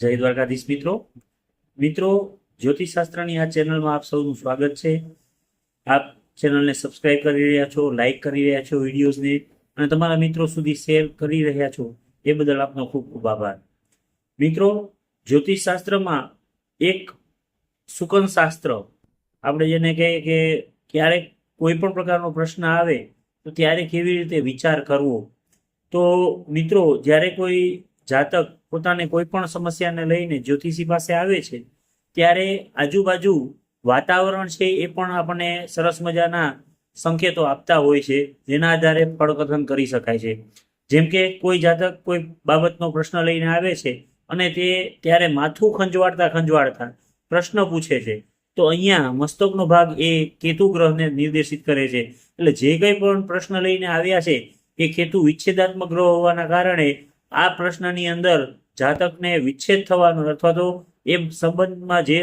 જય દ્વારકાધીશ મિત્રો. મિત્રો, જ્યોતિષશાસ્ત્રની આ ચેનલમાં આપ સૌનું સ્વાગત છે. આપ ચેનલને સબસ્ક્રાઇબ કરી રહ્યા છો, લાઇક કરી રહ્યા છો વિડીયોઝને, અને તમારા મિત્રો સુધી શેર કરી રહ્યા છો, એ બદલ આપનો ખૂબ ખૂબ આભાર. મિત્રો, જ્યોતિષશાસ્ત્રમાં એક સુકન શાસ્ત્ર, આપણે જેને કહીએ કે ક્યારેક કોઈ પણ પ્રકારનો પ્રશ્ન આવે, તો ત્યારે કેવી રીતે વિચાર કરવો? તો મિત્રો, જ્યારે કોઈ જાતક પોતાને કોઈ પણ સમસ્યાને લઈને જ્યોતિષી પાસે આવે છે, ત્યારે આજુબાજુ વાતાવરણ છે એ પણ આપણને સરસ મજાના સંકેતો આપતા હોય છે, જેના આધારે ફળકથન કરી શકાય છે. જેમ કે કોઈ જાતક કોઈ બાબતનો પ્રશ્ન લઈને આવે છે અને તે ત્યારે માથું ખંજવાડતા ખંજવાળતા પ્રશ્ન પૂછે છે, તો અહીંયા મસ્તકનો ભાગ એ કેતુ ગ્રહને નિર્દેશિત કરે છે. એટલે જે કંઈ પણ પ્રશ્ન લઈને આવ્યા છે, એ કેતુ વિચ્છેદાત્મક ગ્રહ હોવાના કારણે આ પ્રશ્નની અંદર જાતકને વિચ્છેદ થવાનો અથવા તો એ સંબંધમાં જે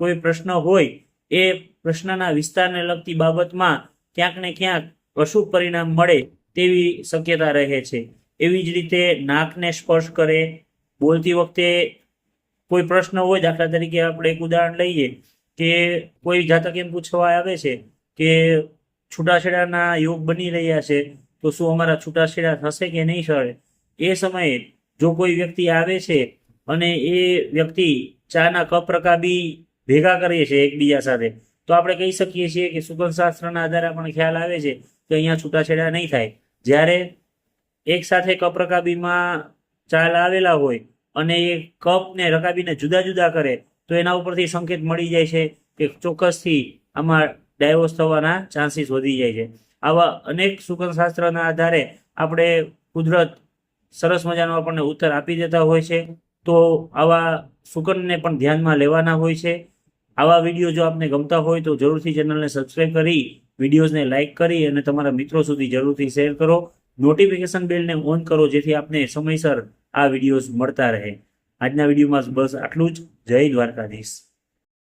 કોઈ પ્રશ્ન હોય, એ પ્રશ્નના વિસ્તારને લગતી બાબતમાં ક્યાંક ને ક્યાંક અશુભ પરિણામ મળે તેવી શક્યતા રહે છે. એવી જ રીતે નાકને સ્પર્શ કરે, બોલતી વખતે કોઈ પ્રશ્ન હોય, દાખલા તરીકે આપણે એક ઉદાહરણ લઈએ કે કોઈ જાતક એમ પૂછવા આવે છે કે છૂટાછેડાના યોગ બની રહ્યા છે, તો શું અમારા છૂટાછેડા થશે કે નહીં, સરે? એ સમયે જો કોઈ વ્યક્તિ આવે છે અને એ વ્યક્તિ ચાના કપ રકાબી ભેગા કરીએ છે એકબીજા સાથે, તો આપણે કહી શકીએ છીએ કે સુગંધ શાસ્ત્રના આધારે આપણને ખ્યાલ આવે છે કે અહીંયા છૂટાછેડા નહીં થાય. જ્યારે એક સાથે કપ રકાબીમાં ચાલ આવેલા હોય અને એ કપને રકાબીને જુદા જુદા કરે, તો એના ઉપરથી સંકેત મળી જાય છે કે ચોક્કસથી આમાં ડાયવોર્સ થવાના ચાન્સીસ વધી જાય છે. આવા અનેક સુગંધ શાસ્ત્રના આધારે આપણે કુદરત સરસ મજાનો આપણને ઉત્તર આપી દેતા હોય છે. તો આવા સુકનને પણ ધ્યાનમાં લેવાના હોય છે. આવા વીડિયો જો આપને ગમતા હોય તો જરૂરથી ચેનલને સબસ્ક્રાઈબ કરી, વિડીયોઝને લાઇક કરી અને તમારા મિત્રો સુધી જરૂરથી શેર કરો. નોટિફિકેશન બેલને ઓન કરો જેથી આપને સમયસર આ વિડીયોઝ મળતા રહે. આજના વિડીયોમાં બસ આટલું જ. જય દ્વારકાધીશ.